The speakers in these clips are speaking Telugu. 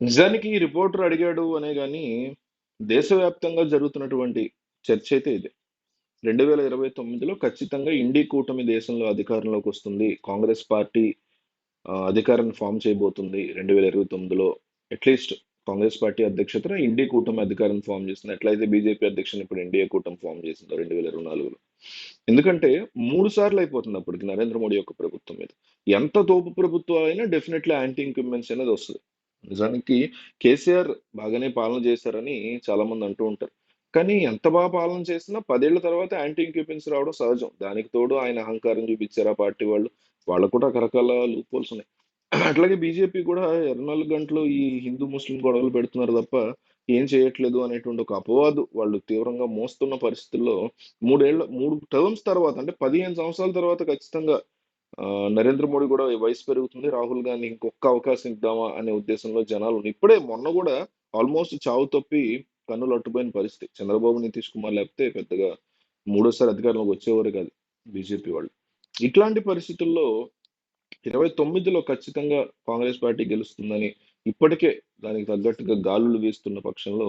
నిజానికి ఈ రిపోర్టర్ అడిగాడు అనే కానీ దేశవ్యాప్తంగా జరుగుతున్నటువంటి చర్చ అయితే ఇది. రెండు వేల ఇరవై తొమ్మిదిలో ఖచ్చితంగా ఇండి కూటమి దేశంలో అధికారంలోకి వస్తుంది. కాంగ్రెస్ పార్టీ అధికారాన్ని ఫామ్ చేయబోతుంది రెండు వేల ఇరవై తొమ్మిదిలో. అట్లీస్ట్ కాంగ్రెస్ పార్టీ అధ్యక్షతన ఇండి కూటమి అధికారాన్ని ఫామ్ చేస్తుంది. ఎట్లయితే బీజేపీ అధ్యక్షుని ఇప్పుడు ఎన్డీఏ కూటమి ఫామ్ చేసిందో రెండు వేల ఇరవై నాలుగులో. ఎందుకంటే మూడు సార్లు అయిపోతుంది అప్పటికి నరేంద్ర మోడీ యొక్క ప్రభుత్వం మీద. ఎంత తోపు ప్రభుత్వం అయినా డెఫినెట్లీ యాంటీ ఇంక్యుమెంట్స్ అనేది వస్తుంది. నిజానికి కేసీఆర్ బాగానే పాలన చేశారని చాలా మంది అంటూ ఉంటారు. కానీ ఎంత బాగా పాలన చేసినా పదేళ్ళ తర్వాత యాంటీ ఇంక్యూపెన్స్ రావడం సహజం. దానికి తోడు ఆయన అహంకారం చూపించారు ఆ పార్టీ వాళ్ళు. వాళ్ళకు కూడా రకరకాల లూపోల్స్ ఉన్నాయి. అట్లాగే బీజేపీ కూడా ఇరవై నాలుగు గంటలు ఈ హిందూ ముస్లిం గొడవలు పెడుతున్నారు తప్ప ఏం చేయట్లేదు అనేటువంటి ఒక అపవాదు వాళ్ళు తీవ్రంగా మోస్తున్న పరిస్థితుల్లో మూడేళ్ళ మూడు టర్మ్స్ తర్వాత అంటే పదిహేను సంవత్సరాల తర్వాత ఖచ్చితంగా నరేంద్ర మోడీ కూడా వయసు పెరుగుతుంది రాహుల్ గాంధీ ఇంకొక అవకాశం ఇద్దామా అనే ఉద్దేశంలో జనాలు ఉన్నారు. ఇప్పుడే మొన్న కూడా ఆల్మోస్ట్ చావు తప్పి కన్నులు అట్టుపోయిన పరిస్థితి చంద్రబాబు నితీష్ కుమార్ లేకపోతే పెద్దగా మూడోసారి అధికారంలోకి వచ్చేవారు కాదు బీజేపీ వాళ్ళు ఇట్లాంటి పరిస్థితుల్లో ఇరవై తొమ్మిదిలో ఖచ్చితంగా కాంగ్రెస్ పార్టీ గెలుస్తుందని ఇప్పటికే దానికి తగ్గట్టుగా గాలులు వీస్తున్న పక్షంలో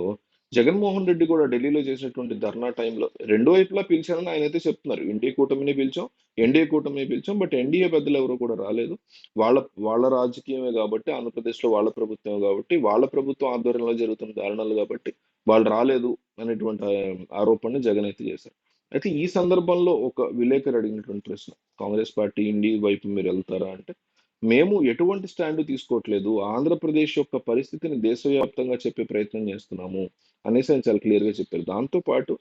జగన్మోహన్ రెడ్డి కూడా ఢిల్లీలో చేసినటువంటి ధర్నా టైంలో రెండు వైపులా పిలిచారని ఆయన అయితే చెప్తున్నారు. ఎన్డీఏ కూటమిని పిలిచాం ఎన్డీఏ కూటమిని పిలిచాం బట్ ఎన్డీఏ పెద్దలు ఎవరు కూడా రాలేదు. వాళ్ళ వాళ్ళ రాజకీయమే కాబట్టి ఆంధ్రప్రదేశ్లో వాళ్ళ ప్రభుత్వమే కాబట్టి వాళ్ళ ప్రభుత్వం ఆధ్వర్యంలో జరుగుతున్న దారుణాలు కాబట్టి వాళ్ళు రాలేదు అనేటువంటి ఆ, ఆరోపణని జగన్ అయితే చేశారు. అయితే ఈ సందర్భంలో ఒక విలేకరు అడిగినటువంటి ప్రశ్న కాంగ్రెస్ పార్టీ ఇండి వైపు మీరు వెళ్తారా అంటే మేము ఎటువంటి స్టాండ్ తీసుకోవట్లేదు. ఆంధ్రప్రదేశ్ యొక్క పరిస్థితిని దేశవ్యాప్తంగా చెప్పే ప్రయత్నం చేస్తున్నాము అనేసి ఆయన చాలా క్లియర్గా చెప్పారు. దాంతో పాటు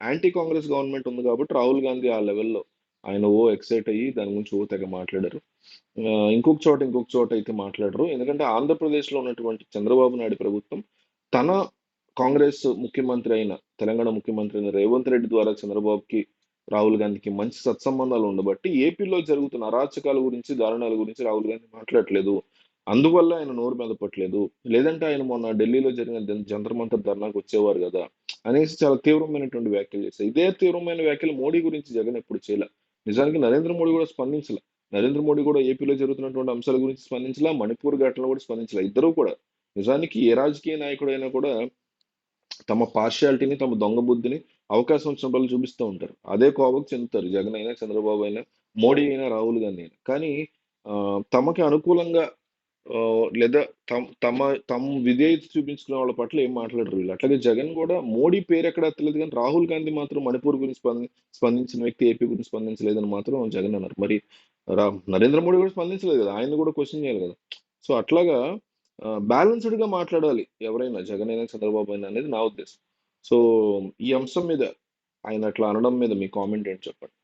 యాంటీ కాంగ్రెస్ గవర్నమెంట్ ఉంది కాబట్టి రాహుల్ గాంధీ ఆ లెవెల్లో ఆయన ఓ ఎక్సైట్ అయ్యి దాని గురించి ఓ తెగ మాట్లాడారు. ఇంకొక చోట ఇంకొక చోట అయితే మాట్లాడరు. ఎందుకంటే ఆంధ్రప్రదేశ్లో ఉన్నటువంటి చంద్రబాబు నాయుడు ప్రభుత్వం తన కాంగ్రెస్ ముఖ్యమంత్రి అయిన తెలంగాణ ముఖ్యమంత్రి అయిన రేవంత్ రెడ్డి ద్వారా చంద్రబాబుకి రాహుల్ గాంధీకి మంచి సత్సంబంధాలు ఉండబట్టి ఏపీలో జరుగుతున్న అరాచకాల గురించి దారుణాల గురించి రాహుల్ గాంధీ మాట్లాడట్లేదు అందువల్ల ఆయన నోరు మెదపట్లేదు లేదంటే ఆయన మొన్న ఢిల్లీలో జరిగిన జంతర్మంతర్ ధర్నాకు వచ్చేవారు కదా అనేసి చాలా తీవ్రమైనటువంటి వ్యాఖ్యలు చేశారు. ఇదే తీవ్రమైన వ్యాఖ్యలు మోడీ గురించి జగన్ ఎప్పుడు చేయలే. నిజానికి నరేంద్ర మోడీ కూడా స్పందించలే. నరేంద్ర మోడీ కూడా ఏపీలో జరుగుతున్నటువంటి అంశాల గురించి స్పందించలే మణిపూర్ ఘటనలు కూడా స్పందించలే ఇద్దరు కూడా. నిజానికి ఏ రాజకీయ నాయకుడైనా కూడా తమ పార్షియాలిటీని తమ దొంగ బుద్ధిని అవకాశం వచ్చినప్పుడు చూపిస్తూ ఉంటారు. అదే కోపకు చెందుతారు. జగన్ అయినా చంద్రబాబు అయినా మోడీ అయినా రాహుల్ గాంధీ అయినా. కానీ ఆ, తమకి అనుకూలంగా ఆ, లేదా తమ తమ తమ విధేయత చూపించుకునే వాళ్ళ పట్ల ఏం మాట్లాడరు వీళ్ళు. అట్లాగే జగన్ కూడా మోడీ పేరు ఎక్కడ ఎత్తలేదు కానీ రాహుల్ గాంధీ మాత్రం మణిపూర్ గురించి స్పంది స్పందించిన వ్యక్తి ఏపీ గురించి స్పందించలేదని మాత్రం జగన్ అన్నారు. మరి రా నరేంద్ర మోడీ కూడా స్పందించలేదు కదా? ఆయన కూడా క్వశ్చన్ చేయాలి కదా? సో అట్లాగా బ్యాలెన్స్డ్గా మాట్లాడాలి ఎవరైనా జగన్ అయినా చంద్రబాబు అయినా అనేది నా ఉద్దేశం. సో ఈ అంశం మీద ఆయన అట్లా అనడం మీద మీ కామెంట్ ఏంటి చెప్పండి?